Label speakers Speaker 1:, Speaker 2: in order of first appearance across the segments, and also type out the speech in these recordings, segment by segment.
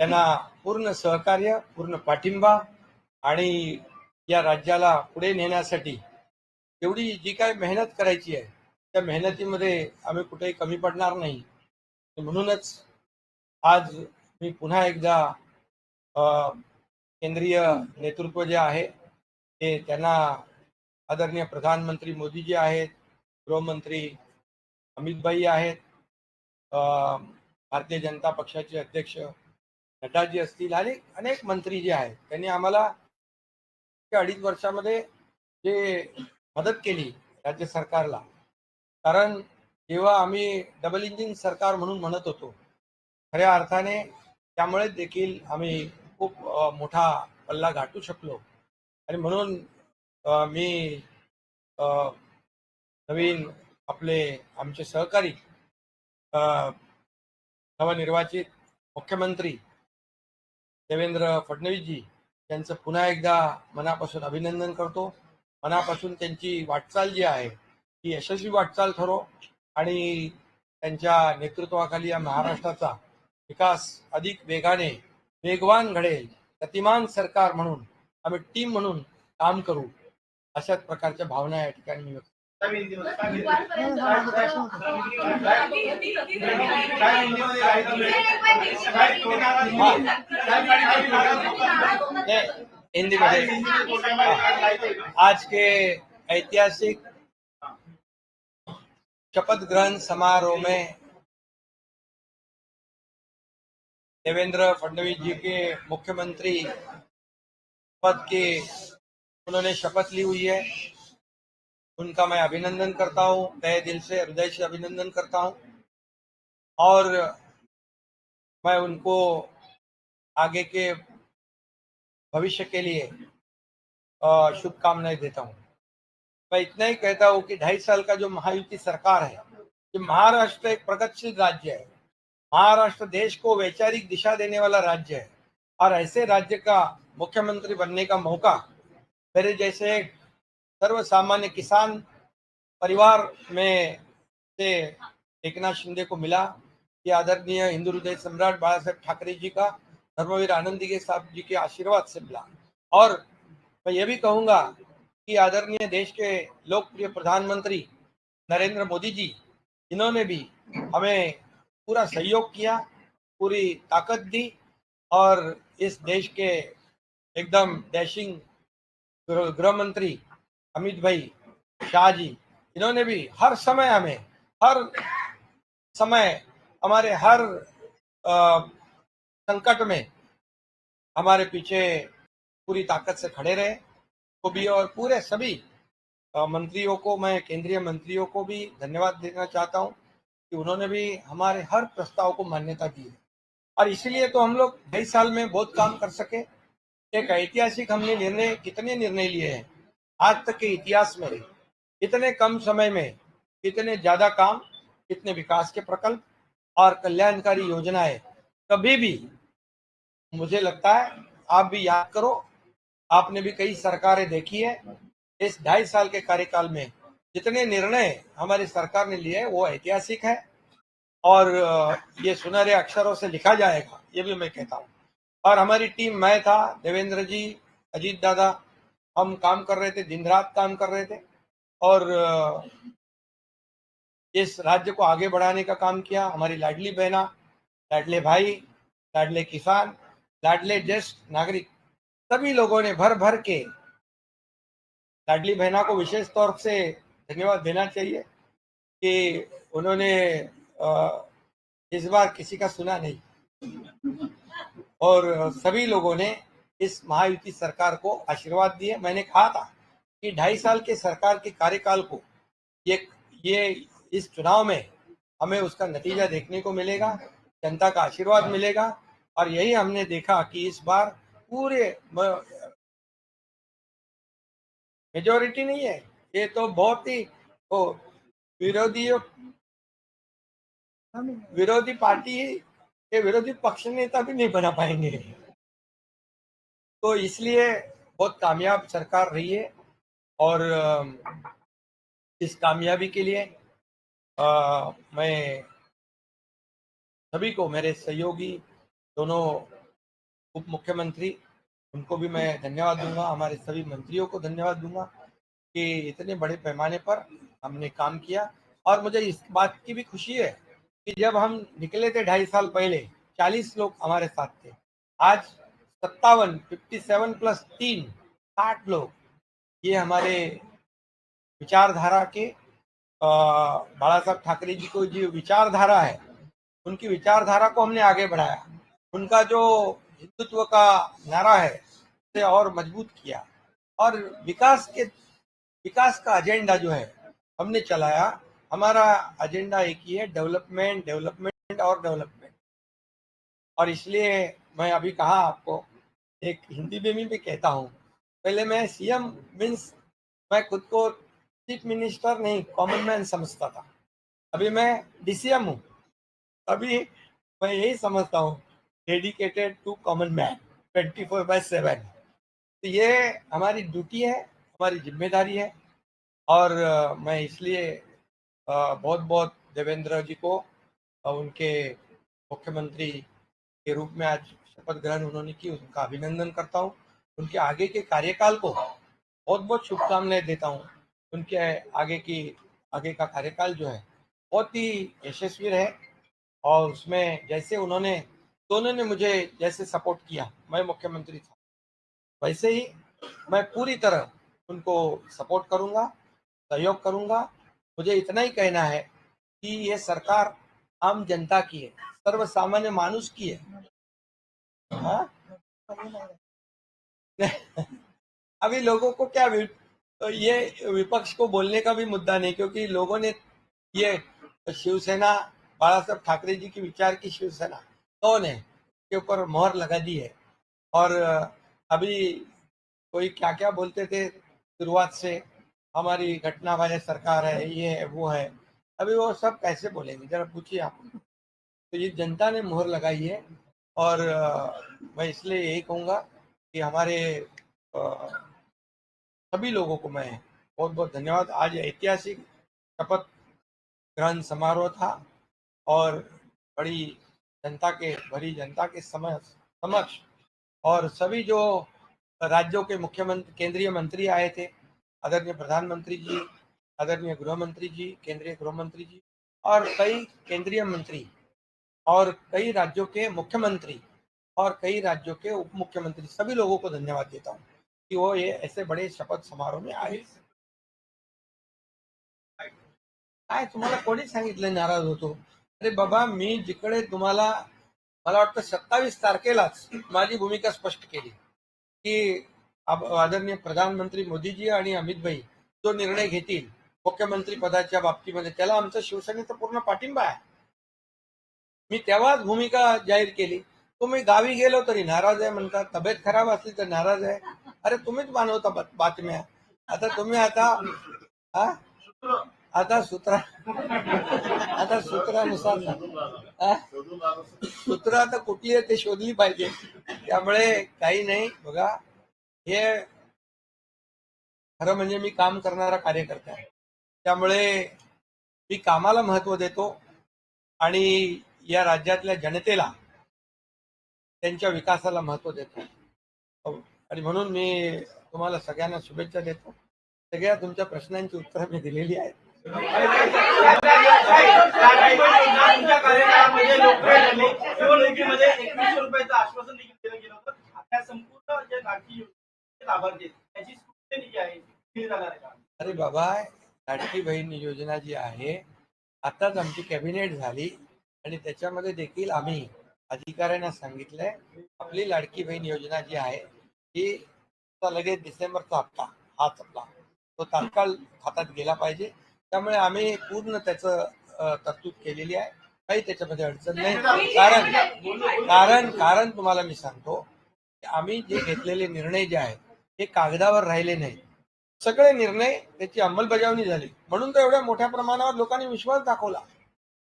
Speaker 1: त्यांना पूर्ण सहकार्य पूर्ण पाठिंबा आणि या राज्याला पुढे नेण्यासाठी एवढी जी काय मेहनत करायची आहे त्या मेहनतीमध्ये आम्ही कुठेही कमी पडणार नाही. म्हणूनच आज मी पुन्हा एकदा केंद्रीय नेतृत्व जे आहे ते त्यांना आदरणीय प्रधानमंत्री मोदीजी आहेत गृहमंत्री अमितभाई आहेत भारतीय जनता पक्षाचे अध्यक्ष नड्डाजी असतील आणि अनेक मंत्री जे आहेत त्यांनी आम्हाला त्या अडीच वर्षामध्ये जे मदत केली राज्य सरकारला. कारण जेव्हा आम्ही डबल इंजिन सरकार म्हणून म्हणत होतो खऱ्या अर्थाने त्यामुळे देखील आम्ही खूप मोठा पल्ला गाठू शकलो. आणि म्हणून मी नवीन आपले आमचे सहकारी नवनिर्वाचित मुख्यमंत्री देवेंद्र फडणवीसजी त्यांचं पुन्हा एकदा मनापासून अभिनंदन करतो. मनापासून त्यांची वाटचाल जी आहे ती यशस्वी वाटचाल ठरो आणि त्यांच्या नेतृत्वाखाली या महाराष्ट्राचा विकास अधिक वेगाने वेगवान घडेल गतिमान सरकार म्हणून आम्ही टीम म्हणून काम करू अशाच प्रकारच्या भावना या ठिकाणी मी व्यक्त हिंदी में आज के ऐतिहासिक शपथ ग्रहण समारोह में देवेंद्र फडणवीस जी के मुख्यमंत्री पद की उन्होंने शपथ ली हुई है। उनका मैं अभिनंदन करता हूँ, तहे दिल से, हृदय से अभिनंदन करता हूँ। और मैं उनको आगे के भविष्य के लिए शुभकामनाएँ देता हूँ। मैं इतना ही कहता हूँ कि ढाई साल का जो महायुति सरकार है कि महाराष्ट्र एक प्रगतिशील राज्य है। महाराष्ट्र देश को वैचारिक दिशा देने वाला राज्य है। और ऐसे राज्य का मुख्यमंत्री बनने का मौका मेरे जैसे एक सर्वसामान्य किसान परिवार में से एकनाथ शिंदे को मिला। कि आदरणीय हिंदू हृदय सम्राट बाला साहेब ठाकरे जी का, धर्मवीर आनंदी साहब जी के आशीर्वाद से मिला। और मैं ये भी कहूँगा कि आदरणीय देश के लोकप्रिय प्रधानमंत्री नरेंद्र मोदी जी, इन्होंने भी हमें पूरा सहयोग किया, पूरी ताकत दी और इस देश के एकदम डैशिंग गृह मंत्री अमित भाई, शाह जी, इन्होंने भी हर समय हमें, हर समय हमारे हर संकट में हमारे पीछे पूरी ताकत से खड़े रहे। को भी और पूरे सभी मंत्रियों को, मैं केंद्रीय मंत्रियों को भी धन्यवाद देना चाहता हूँ कि उन्होंने भी हमारे हर प्रस्ताव को मान्यता दी है। और इसीलिए तो हम लोग ढाई साल में बहुत काम कर सके। एक ऐतिहासिक हमने निर्णय, कितने निर्णय लिए हैं? आज तक के इतिहास में इतने कम समय में, इतने ज़्यादा काम, इतने विकास के प्रकल्प और कल्याणकारी योजनाएँ कभी भी मुझे लगता है, आप भी याद करो, आपने भी कई सरकारें देखी है। इस ढाई साल के कार्यकाल में जितने निर्णय हमारी सरकार ने लिए वो ऐतिहासिक है। और ये सुनहरे अक्षरों से लिखा जाएगा, ये भी मैं कहता हूँ। और हमारी टीम, मैं था, देवेंद्र जी, अजीत दादा हम काम कर रहे थे, दिन रात काम कर रहे थे और इस राज्य को आगे बढ़ाने का काम किया। हमारी लाडली बहना, लाडले भाई, लाडले किसान, लाडले ज्येष्ठ नागरिक, सभी लोगों ने भर भर के लाडली बहना को विशेष तौर से धन्यवाद देना चाहिए कि उन्होंने इस बार किसी का सुना नहीं। और सभी लोगों ने इस महायुति सरकार को आशीर्वाद दिए। मैंने कहा था कि ढाई साल के सरकार के कार्यकाल को ये ये इस चुनाव में हमें उसका नतीजा देखने को मिलेगा, जनता का आशीर्वाद मिलेगा और यही हमने देखा कि इस बार पूरे मेजोरिटी नहीं है। ये तो बहुत ही विरोधी विरोधी पार्टी के विरोधी पक्ष नेता भी नहीं बना पाएँगे। तो इसलिए बहुत कामयाब सरकार रही है और इस कामयाबी के लिए अ, मैं सभी को मेरे सहयोगी दोनों उप मुख्यमंत्री उनको भी मैं धन्यवाद दूँगा हमारे सभी मंत्रियों को धन्यवाद दूँगा कि इतने बड़े पैमाने पर हमने काम किया। और मुझे इस बात की भी खुशी है कि जब हम निकले थे ढाई साल पहले चालीस लोग हमारे साथ थे। आज सत्तावन फिफ्टी सेवन प्लस तीन, साठ लोग। ये हमारे विचारधारा के बाला साहब ठाकरे जी को जो विचारधारा है, उनकी विचारधारा को हमने आगे बढ़ाया। उनका जो हिंदुत्व का नारा है, उसे और मज़बूत किया। और विकास के, विकास का एजेंडा जो है, हमने चलाया। हमारा एजेंडा एक ही है डेवलपमेंट डेवलपमेंट और डेवलपमेंट और इसलिए मैं अभी कहा आपको, एक हिंदी में भी कहता हूँ। पहले मैं सीएम मीन्स मैं खुद को चीफ मिनिस्टर नहीं कॉमन मैन समझता था। अभी मैं डीसीएम हूँ। अभी मैं यही समझता हूँ dedicated to common man twenty four by seven तो ये हमारी ड्यूटी है, हमारी ज़िम्मेदारी है। और मैं इसलिए बहुत बहुत देवेंद्र जी को उनके मुख्यमंत्री के रूप में आज शपथ ग्रहण उन्होंने की, उनका अभिनंदन करता हूँ। उनके आगे के कार्यकाल को बहुत बहुत शुभकामनाएँ देता हूँ। उनके आगे की, आगे का कार्यकाल जो है, बहुत ही यशस्वी रहे और उसमें जैसे उन्होंने, दोनों ने मुझे जैसे सपोर्ट किया, मैं मुख्यमंत्री था। वैसे ही मैं पूरी तरह उनको सपोर्ट करूँगा, सहयोग करूँगा। मुझे इतना ही कहना है कि ये सरकार आम जनता की है सर्व सामान्य मानुष की है। हाँ? अभी लोगों को क्या तो ये विपक्ष को बोलने का भी मुद्दा नहीं, क्योंकि लोगों ने ये शिवसेना बाला साहब ठाकरे जी की विचार की शिवसेना, कौन है? के ऊपर मोहर लगा दी है। और अभी कोई क्या क्या बोलते थे शुरुआत से? हमारी घटना वाले सरकार है, ये है, वो है। अभी वो सब कैसे बोलेंगे? जरा पूछिए आप। तो ये जनता ने मोहर लगाई है। और मैं इसलिए यही कहूँगा कि हमारे सभी लोगों को मैं बहुत बहुत धन्यवाद। आज ऐतिहासिक शपथ ग्रहण समारोह था और बड़ी जनता के, बड़ी जनता के समय, समक्ष और सभी जो राज्यों के मुख्यमंत्री केंद्रीय मंत्री आए थे, आदरणीय प्रधानमंत्री जी, आदरणीय गृह मंत्री जी, केंद्रीय गृह मंत्री जी और कई केंद्रीय मंत्री और कई राज्यों के मुख्यमंत्री और कई राज्यों के उप मुख्यमंत्री सभी लोगों को धन्यवाद देता हूँ कि वो ये ऐसे बड़े शपथ समारोह में आए। काय तुम्हाला कोणी सांगितलं नाराज होतो? अरे बाबा मी जिकडे तुम्हाला मला वाटतं सत्तावीस तारखेलाच माझी भूमिका स्पष्ट केली की आदरणीय प्रधानमंत्री मोदीजी आणि अमित भाई जो निर्णय घेतील मुख्यमंत्री पदाच्या बाबतीमध्ये त्याला आमचा शिवसेनेचा पूर्ण पाठिंबा आहे. मी तेव्हाच भूमिका जाहीर केली. तुम्ही गावी गेलो तरी नाराज आहे म्हणतात तब्येत खराब असली तर नाराज आहे. अरे तुम्हीच मानवता बातम्या. आता तुम्ही आता हा? आता सूत्रा आता सूत्रानुसार सूत्र आता कुठली आहे ते शोधली पाहिजे. त्यामुळे काही नाही. बघा हे खरं म्हणजे मी काम करणारा कार्यकर्ता आहे. त्यामुळे मी कामाला महत्त्व देतो आणि या राज्यातल्या जनतेला त्यांच्या विकासाला महत्त्व देतो हो. आणि म्हणून मी तुम्हाला सगळ्यांना शुभेच्छा देतो. सगळ्या तुमच्या प्रश्नांची उत्तरं मी दिलेली आहेत. अरे बाबा लाडकी बहीण योजना जी आहे आताच आमची कॅबिनेट झाली. आणि त्याच्यामध्ये देखील आम्ही अधिकाऱ्यांना सांगितलंय आपली लाडकी बहीण योजना जी आहे ही लगेच डिसेंबरचा हप्ता हाच आपला तो तात्काळ हातात गेला पाहिजे. त्यामुळे आम्ही पूर्ण त्याचं तरतूद केलेली आहे. काही त्याच्यामध्ये अडचण नाही. कारण कारण कारण तुम्हाला मी सांगतो की आम्ही जे घेतलेले निर्णय जे आहेत हे कागदावर राहिले नाही सगळे निर्णय त्याची अंमलबजावणी झाली. म्हणून तर एवढ्या मोठ्या प्रमाणावर लोकांनी विश्वास दाखवला.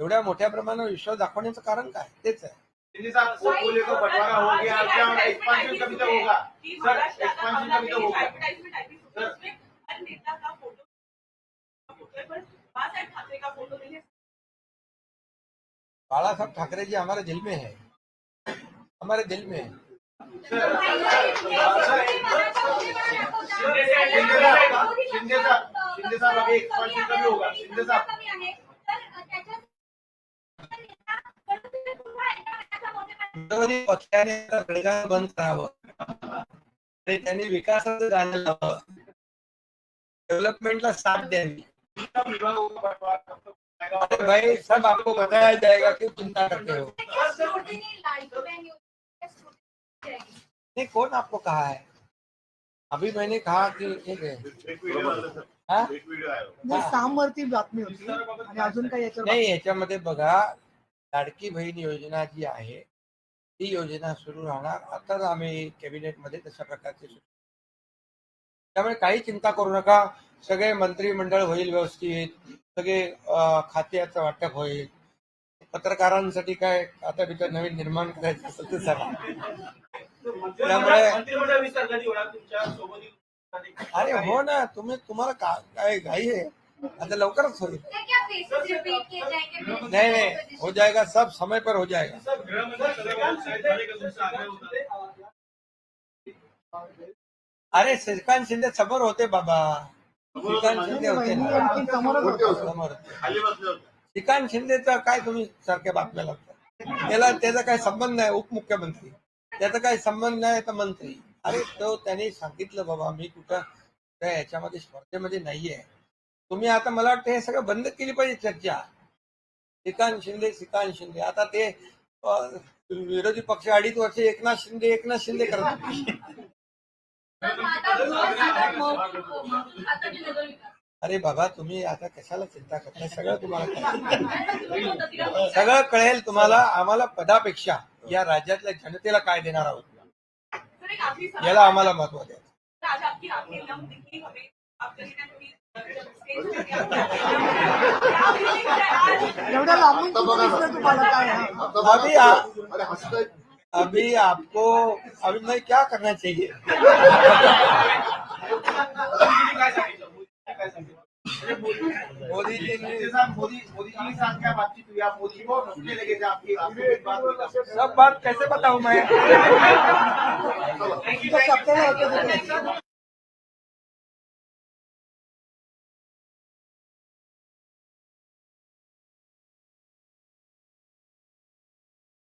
Speaker 1: एवढ्या मोठ्या प्रमाणावर विश्वास दाखवण्याचं कारण काय तेच आहे
Speaker 2: शिंदे साहब वो बोले तो बंटवारा हो गया अब क्या एक्सपांशन कभी तो होगा सर एक्सपांशन कभी तो होगा
Speaker 1: बाला साहब ठाकरे जी हमारे दिल में है हमारे दिल में है
Speaker 2: शिंदे साहब शिंदे साहब शिंदे साहब अभी एक्सपांशन कभी होगा शिंदे साहब
Speaker 1: विरोधी पक्षाने बंद करावं. आणि त्यांनी विकासाचं गाणं लावावं. साथ द्यावी? अरे भाई सब आपको बताया जाएगा क्यों चिंता करते हो. नहीं कौन आपको कहा है? अभी मैंने कहा कि एक है। हाँ?
Speaker 3: नाही सामवरती बातमी होती आणि अजून काही
Speaker 1: नाही याच्यामध्ये बघा लाडकी बहीण योजना जी आहे ती योजना सुरू राहणार. आताच आम्ही कॅबिनेटमध्ये तशा प्रकारचे त्यामुळे काही चिंता करू नका. सगळे मंत्रिमंडळ होईल व्यवस्थित. सगळे खात्याचं वाटप होईल. पत्रकारांसाठी काय आता बितर नवीन निर्माण करायचं असेल ते सांगा त्यामुळे- अरे हो ना तुम्ही तुम्हाला का- काय घाई आहे? आता लवकरच होईल. नहीं नहीं हो जाएगा सब समय पर हो जाएगा। अरे श्रीकांत शिंदे समोर होते बाबा। श्रीकांत शिंदे होते ना। श्रीकांत शिंदेचा काय तुम्ही सारख्या बातम्या लागतात त्याला त्याचा काय संबंध नाही उपमुख्यमंत्री. त्याचा काय संबंध नाही तर मंत्री. अरे तो त्यांनी सांगितलं बाबा मी कुठं त्या याच्यामध्ये स्पर्धेमध्ये नाहीये. तुम्ही आता मला वाटतं हे सगळं बंद केली पाहिजे चर्चा. श्रीकांत शिंदे श्रीकांत शिंदे. आता ते विरोधी पक्ष अडीच वर्ष एकनाथ शिंदे एकनाथ शिंदे करत अरे बाबा तुम्ही आता कशाला चिंता करताय? सगळं तुम्हाला कळेल. सगळं कळेल तुम्हाला. आम्हाला पदापेक्षा या राज्यातल्या जनतेला काय देणार आहोत? याला आम्हाला महत्त्व द्या.
Speaker 3: एवढ्या लांबून तुम्हाला काय
Speaker 1: अभी आ, अभी आपको अभी मैं क्या करना चाहिए मोदी जी ने
Speaker 2: मोदी मोदी जी के साथ क्या बातचीत हुई आप मोदी को लगे थे आपकी आपकी एक बात हुई
Speaker 1: सब बात कैसे बताऊँ मैं
Speaker 3: होते.